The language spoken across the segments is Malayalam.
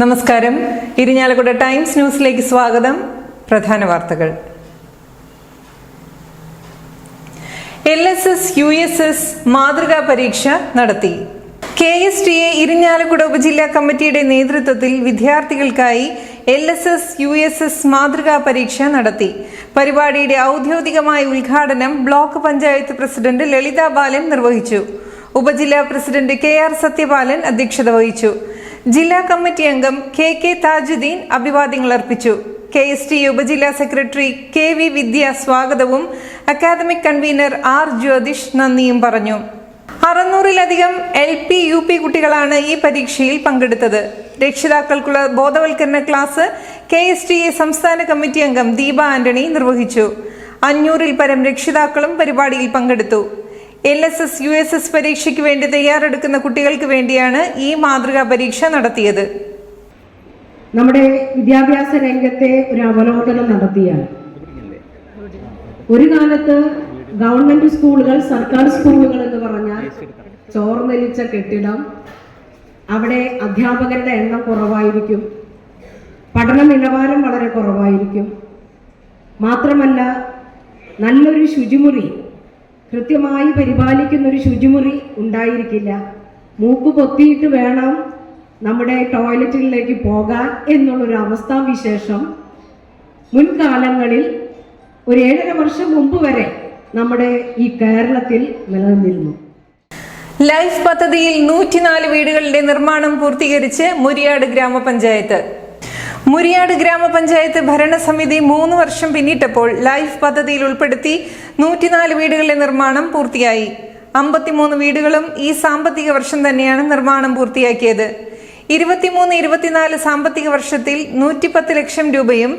നമസ്കാരം. ഇരിഞ്ഞാലക്കുട ടൈംസ് ന്യൂസിലേക്ക് സ്വാഗതം. പ്രധാന വാർത്തകൾ. L S S U S S മാതൃകാ പരീക്ഷ നടത്തി. K S T A Irinjalakuda ഉപജില്ലാ കമ്മിറ്റിയുടെ നേതൃത്വത്തിൽ വിദ്യാർത്ഥികൾക്കായി L S S U S S മാതൃകാ പരീക്ഷ നടത്തി. പരിപാടിയുടെ ഔദ്യോഗികമായ ഉദ്ഘാടനം ബ്ലോക്ക് പഞ്ചായത്ത് പ്രസിഡന്റ് ലളിത ബാലൻ നിർവഹിച്ചു. ഉപജില്ലാ പ്രസിഡന്റ് കെ ആർ സത്യപാലൻ അധ്യക്ഷത വഹിച്ചു. ജില്ലാ കമ്മിറ്റി അംഗം കെ കെ താജുദ്ദീൻ അഭിവാദ്യങ്ങൾ അർപ്പിച്ചു. കെ എസ് ടി ഉപജില്ലാ സെക്രട്ടറി കെ വി വിദ്യ സ്വാഗതവും അക്കാദമിക് കൺവീനർ ആർ ജ്യോതിഷ് നന്ദിയും പറഞ്ഞു. അറുന്നൂറിലധികം എൽ പി യു പി കുട്ടികളാണ് ഈ പരീക്ഷയിൽ പങ്കെടുത്തത്. രക്ഷിതാക്കൾക്കുള്ള ബോധവൽക്കരണ class K S T A സംസ്ഥാന കമ്മിറ്റി അംഗം ദീപ ആന്റണി നിർവഹിച്ചു. അഞ്ഞൂറിൽ പരം രക്ഷിതാക്കളും പരിപാടിയിൽ പങ്കെടുത്തു. L S S U S S പരീക്ഷയ്ക്ക് വേണ്ടി തയ്യാറെടുക്കുന്ന കുട്ടികൾക്ക് വേണ്ടിയാണ് ഈ മാതൃകാ പരീക്ഷ നടത്തിയത്. നമ്മുടെ വിദ്യാഭ്യാസ രംഗത്തെ ഒരു അവലോകനം നടത്തിയാണ്. ഒരു കാലത്ത് ഗവൺമെന്റ് സ്കൂളുകൾ സർക്കാർ സ്കൂളുകൾ എന്ന് പറഞ്ഞാൽ ചോർന്നലിച്ച കെട്ടിടം അവിടെ അധ്യാപകരുടെ എണ്ണം കുറവായിരിക്കും പഠന നിലവാരം വളരെ കുറവായിരിക്കും. മാത്രമല്ല നല്ലൊരു ശുചിമുറി കൃത്യമായി പരിപാലിക്കുന്ന ഒരു ശുചിമുറി ഉണ്ടായിരിക്കില്ല. മൂക്ക് പൊത്തിയിട്ട് വേണം നമ്മുടെ ടോയ്ലറ്റുകളിലേക്ക് പോകാൻ എന്നുള്ളൊരു അവസ്ഥാവിശേഷം മുൻകാലങ്ങളിൽ ഒരു ഏഴര വർഷം മുമ്പ് വരെ നമ്മുടെ ഈ കേരളത്തിൽ നിലനിന്നിരുന്നു. ലൈഫ് പദ്ധതിയിൽ നൂറ്റിനാല് വീടുകളുടെ നിർമ്മാണം പൂർത്തീകരിച്ച് മുരിയാട് ഗ്രാമപഞ്ചായത്ത്. മുരിയാട് ഗ്രാമപഞ്ചായത്ത് ഭരണസമിതി മൂന്ന് വർഷം പിന്നിട്ടപ്പോൾ ലൈഫ് പദ്ധതിയിൽ ഉൾപ്പെടുത്തി നൂറ്റിനാല് വീടുകളുടെ നിർമ്മാണം പൂർത്തിയായി. അമ്പത്തിമൂന്ന് വീടുകളും ഈ സാമ്പത്തിക വർഷം തന്നെയാണ് നിർമ്മാണം പൂർത്തിയാക്കിയത്. ഇരുപത്തിമൂന്ന് ഇരുപത്തിനാല് സാമ്പത്തിക വർഷത്തിൽ നൂറ്റിപ്പത്ത് ലക്ഷം രൂപയും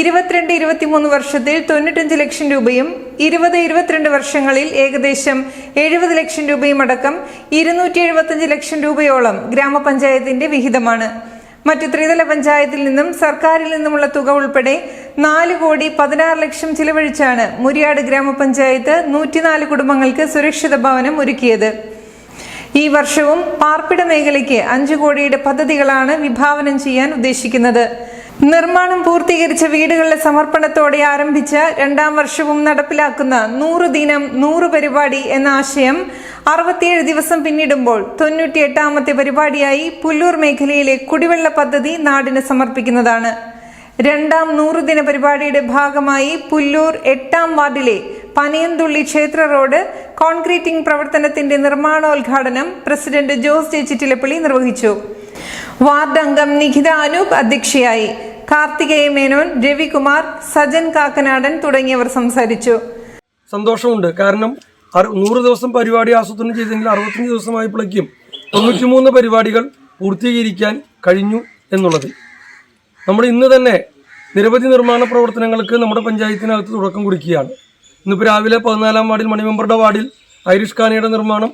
ഇരുപത്തിരണ്ട് ഇരുപത്തിമൂന്ന് വർഷത്തിൽ തൊണ്ണൂറ്റഞ്ച് ലക്ഷം രൂപയും ഇരുപത് ഇരുപത്തിരണ്ട് വർഷങ്ങളിൽ ഏകദേശം എഴുപത് ലക്ഷം രൂപയും അടക്കം ഇരുന്നൂറ്റി എഴുപത്തഞ്ച് ലക്ഷം രൂപയോളം ഗ്രാമപഞ്ചായത്തിന്റെ വിഹിതമാണ്. മറ്റു ത്രിതല പഞ്ചായത്തിൽ നിന്നും സർക്കാരിൽ നിന്നുമുള്ള തുക ഉൾപ്പെടെ നാല് കോടി പതിനാറ് ലക്ഷം ചിലവഴിച്ചാണ് മുരിയാട് ഗ്രാമപഞ്ചായത്ത് നൂറ്റിനാല് കുടുംബങ്ങൾക്ക് സുരക്ഷിത ഭവനം ഒരുക്കിയത്. ഈ വർഷവും പാർപ്പിട മേഖലയ്ക്ക് അഞ്ചു കോടിയുടെ പദ്ധതികളാണ് വിഭാവനം ചെയ്യാൻ ഉദ്ദേശിക്കുന്നത്. നിർമ്മാണം പൂർത്തീകരിച്ച വീടുകളുടെ സമർപ്പണത്തോടെ ആരംഭിച്ച രണ്ടാം വർഷവും നടപ്പിലാക്കുന്ന നൂറ് ദിനം നൂറ് പരിപാടി എന്ന ആശയം അറുപത്തിയേഴ് ദിവസം പിന്നിടുമ്പോൾ തൊണ്ണൂറ്റി എട്ടാമത്തെ പരിപാടിയായി പുല്ലൂർ മേഖലയിലെ കുടിവെള്ള പദ്ധതി നാടിന് സമർപ്പിക്കുന്നതാണ്. രണ്ടാം നൂറുദിന പരിപാടിയുടെ ഭാഗമായി പുല്ലൂർ എട്ടാം വാർഡിലെ പനയന്തുള്ളി ക്ഷേത്ര റോഡ് കോൺക്രീറ്റിംഗ് പ്രവർത്തനത്തിന്റെ നിർമ്മാണോദ്ഘാടനം പ്രസിഡന്റ് ജോസ് ജെ ചിറ്റിലപ്പള്ളി നിർവഹിച്ചു. വാർഡ് അംഗം നിഖിത അനൂപ് അധ്യക്ഷയായി. കാർത്തികേയ മേനോൻ രവികുമാർ സജൻ കാക്കനാടൻ തുടങ്ങിയവർ സംസാരിച്ചു. സന്തോഷമുണ്ട്. കാരണം നൂറ് ദിവസം പരിപാടി ആസൂത്രണം ചെയ്തെങ്കിൽ അറുപത്തഞ്ച് ദിവസമായപ്പോഴേക്കും തൊണ്ണൂറ്റിമൂന്ന് പരിപാടികൾ പൂർത്തീകരിക്കാൻ കഴിഞ്ഞു എന്നുള്ളത്. നമ്മൾ ഇന്ന് തന്നെ നിരവധി നിർമ്മാണ പ്രവർത്തനങ്ങൾക്ക് നമ്മുടെ പഞ്ചായത്തിനകത്ത് തുടക്കം കുറിക്കുകയാണ്. ഇന്നിപ്പോൾ രാവിലെ പതിനാലാം വാർഡിൽ മണിമെമ്പറുടെ വാർഡിൽ ഐറിഷ് ഖാനയുടെ നിർമ്മാണം.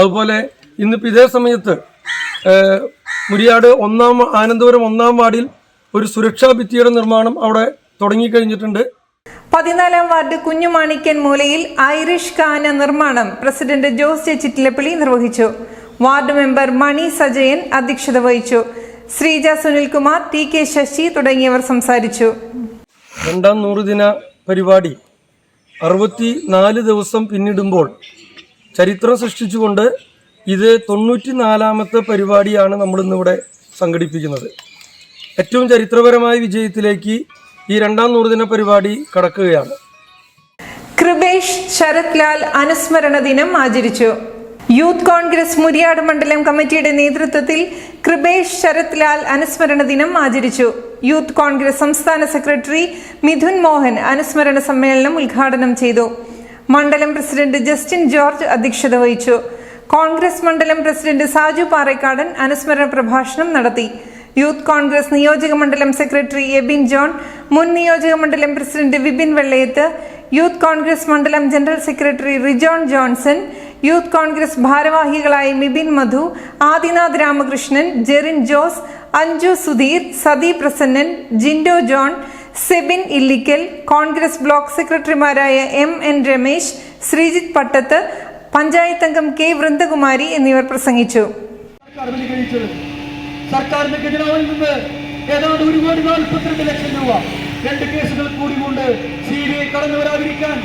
അതുപോലെ ഇന്നിപ്പോൾ ഇതേ സമയത്ത് മുരിയാട് ഒന്നാം ആനന്ദപുരം ഒന്നാം വാർഡിൽ ഒരു സുരക്ഷാ ഭിത്തിയുടെ നിർമ്മാണം അവിടെ തുടങ്ങിക്കഴിഞ്ഞിട്ടുണ്ട്. പതിനാലാം വാർഡ് കുഞ്ഞുമാണിക്കൻ മൂലയിൽ ഐറിഷ് കാന നിർമ്മാണം പ്രസിഡന്റ് ജോസ് ജെ ചിറ്റിലപ്പള്ളി നിർവഹിച്ചു. വാർഡ് മെമ്പർ മണി സജയൻ അധ്യക്ഷത വഹിച്ചു. ശ്രീജ സുനിൽകുമാർ ടി കെ ശശി തുടങ്ങിയവർ സംസാരിച്ചു. രണ്ടാം നൂറുദിന പരിപാടി അറുപത്തി നാല് ദിവസം പിന്നിടുമ്പോൾ ചരിത്രം സൃഷ്ടിച്ചുകൊണ്ട് ഇത് തൊണ്ണൂറ്റി നാലാമത്തെ പരിപാടിയാണ് നമ്മളിന്നിവിടെ സംഘടിപ്പിക്കുന്നത്. ഏറ്റവും ചരിത്രപരമായ വിജയത്തിലേക്ക് ഈ രണ്ടാം നൂറുദിന പരിപാടി കടക്കുകയാണ്. കൃപേഷ് ശരത് ലാൽ അനുസ്മരണ ദിനം ആചരിച്ചു. യൂത്ത് കോൺഗ്രസ് മുരിയാട് മണ്ഡലം കമ്മിറ്റിയുടെ നേതൃത്വത്തിൽ കൃപേഷ് ശരത് ലാൽ അനുസ്മരണ ദിനം ആചരിച്ചു. യൂത്ത് കോൺഗ്രസ് സംസ്ഥാന സെക്രട്ടറി മിഥുൻ മോഹൻ അനുസ്മരണ സമ്മേളനം ഉദ്ഘാടനം ചെയ്തു. മണ്ഡലം പ്രസിഡന്റ് ജസ്റ്റിൻ ജോർജ് അധ്യക്ഷത വഹിച്ചു. കോൺഗ്രസ് മണ്ഡലം പ്രസിഡന്റ് സാജു പാറേക്കാടൻ അനുസ്മരണ പ്രഭാഷണം നടത്തി. യൂത്ത് കോൺഗ്രസ് നിയോജക മണ്ഡലം സെക്രട്ടറി എബിൻ ജോൺ മുൻ നിയോജക മണ്ഡലം പ്രസിഡന്റ് വിപിൻ വെള്ളയത്ത് യൂത്ത് കോൺഗ്രസ് മണ്ഡലം general secretary Rijon Johnson youth Congress ഭാരവാഹികളായ Mibin Madhu Adinath Ramakrishnan Jerin Jose Anju Sudheer Sathi Prasannan Jindo John Sebin Illickal Congress block സെക്രട്ടറിമാരായ എം എൻ രമേശ് ശ്രീജിത്ത് പട്ടത്ത് പഞ്ചായത്ത് അംഗം കെ വൃന്ദകുമാരി എന്നിവർ പ്രസംഗിച്ചു. സർക്കാരിന്റെ ഖജനാവിൽ നിന്ന് ഏതാണ്ട് ഒരു കോടി നാൽപ്പത്തിരണ്ട് ലക്ഷം രൂപ രണ്ട് കേസുകൾ കൂടി കൊണ്ട് സി ബി ഐ കടന്നു വരാതിരിക്കാൻ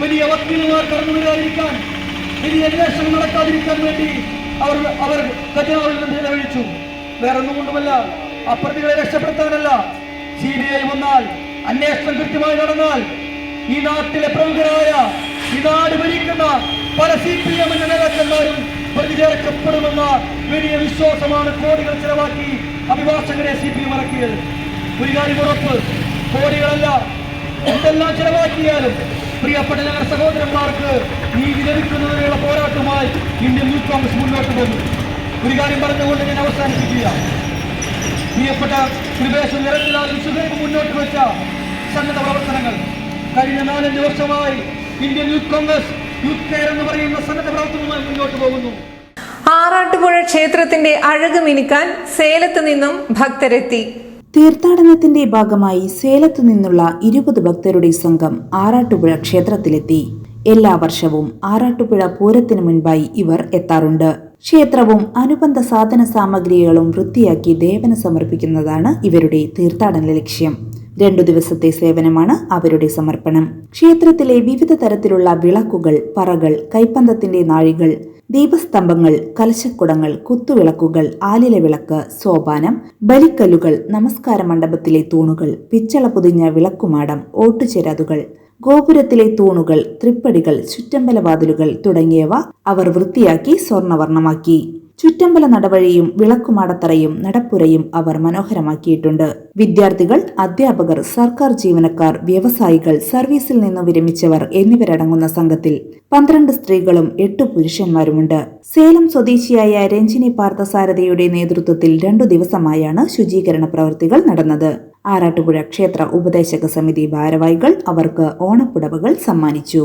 വലിയ വക്കീലുമാർ കടന്നു വരാതിരിക്കാൻ വലിയ അന്വേഷണം നടക്കാതിരിക്കാൻ വേണ്ടി അവർ അവർ ഖജനാവിൽ നിന്ന് ചെലവഴിച്ചു വേറൊന്നും കൊണ്ടുമല്ല അപ്രതികളെ രക്ഷപ്പെടുത്താനല്ല. സി ബി ഐ വന്നാൽ അന്വേഷണം കൃത്യമായി നടന്നാൽ ഈ നാട്ടിലെ പ്രമുഖരായ ഈ നാട് ഭരിക്കുന്ന പല സി പി എമ്മിന്റെ നേതാക്കന്മാരും പ്രതി ചേർക്കപ്പെടുമെന്ന വലിയ വിശ്വാസമാണ് കോടികൾ ചെലവാക്കി അഭിഭാഷകരെ സി പി എം ഇറക്കിയത്. ഒരു കാര്യം ഉറപ്പ് കോടികളല്ല എന്തെല്ലാം ചെലവാക്കിയാലും പ്രിയപ്പെട്ട ഞങ്ങളുടെ സഹോദരന്മാർക്ക് നീതി ലഭിക്കുന്നതിനുള്ള പോരാട്ടമായി ഇന്ത്യൻ യൂത്ത് കോൺഗ്രസ് മുന്നോട്ട് പോകുന്നു ഒരു കാര്യം പറഞ്ഞുകൊണ്ട് ഞാൻ അവസാനിപ്പിക്കുക. പ്രിയപ്പെട്ട കൃപേശൻ നിരത്തിലാൽ സുഖേബ് മുന്നോട്ട് വെച്ച സന്നദ്ധ പ്രവർത്തനങ്ങൾ. കഴിഞ്ഞ നാലഞ്ച് വർഷമായി Indian youth Congress youth care എന്ന് പറയുന്ന സന്നദ്ധ പ്രവർത്തനവുമായി മുന്നോട്ട് പോകുന്നു. ആറാട്ടുപുഴ ക്ഷേത്രത്തിന്റെ അഴക് മിനുക്കാൻ സേലത്ത് നിന്നും ഭക്തരെത്തി. തീർത്ഥാടനത്തിന്റെ ഭാഗമായി സേലത്തു നിന്നുള്ള ഇരുപത് ഭക്തരുടെ സംഘം ആറാട്ടുപുഴ ക്ഷേത്രത്തിലെത്തി. എല്ലാ വർഷവും ആറാട്ടുപുഴ പൂരത്തിനു മുൻപായി ഇവർ എത്താറുണ്ട്. ക്ഷേത്രവും അനുബന്ധ സാധന സാമഗ്രികളും വൃത്തിയാക്കി ദേവന് സമർപ്പിക്കുന്നതാണ് ഇവരുടെ തീർത്ഥാടന ലക്ഷ്യം. രണ്ടു ദിവസത്തെ സേവനമാണ് അവരുടെ സമർപ്പണം. ക്ഷേത്രത്തിലെ വിവിധ തരത്തിലുള്ള വിളക്കുകൾ പറകൾ കൈപ്പന്തത്തിന്റെ നാഴികൾ ദീപസ്തംഭങ്ങൾ കലശക്കുടങ്ങൾ കുത്തുവിളക്കുകൾ ആലില വിളക്ക് സോപാനം ബലിക്കല്ലുകൾ നമസ്കാര മണ്ഡപത്തിലെ തൂണുകൾ പിച്ചള പൊതിഞ്ഞ വിളക്കുമാടം ഓട്ടുചെരാതുകൾ ഗോപുരത്തിലെ തൂണുകൾ തൃപ്പടികൾ ചുറ്റമ്പലവാതിലുകൾ തുടങ്ങിയവ അവർ വൃത്തിയാക്കി സ്വർണവർണമാക്കി. ചുറ്റമ്പല നടവഴിയും വിളക്കുമാടത്തറയും നടപ്പുരയും അവർ മനോഹരമാക്കിയിട്ടുണ്ട്. വിദ്യാർത്ഥികൾ അധ്യാപകർ സർക്കാർ ജീവനക്കാർ വ്യവസായികൾ സർവീസിൽ നിന്ന് വിരമിച്ചവർ എന്നിവരടങ്ങുന്ന സംഘത്തിൽ പന്ത്രണ്ട് സ്ത്രീകളും എട്ടു പുരുഷന്മാരുമുണ്ട്. സേലം സ്വദേശിയായ രഞ്ജിനി പാർത്ഥസാരഥിയുടെ നേതൃത്വത്തിൽ രണ്ടു ദിവസമായാണ് ശുചീകരണ പ്രവൃത്തികൾ നടന്നത്. ആറാട്ടുപുഴ ക്ഷേത്ര ഉപദേശക സമിതി ഭാരവാഹികൾ അവർക്ക് ഓണപ്പുടവകൾ സമ്മാനിച്ചു.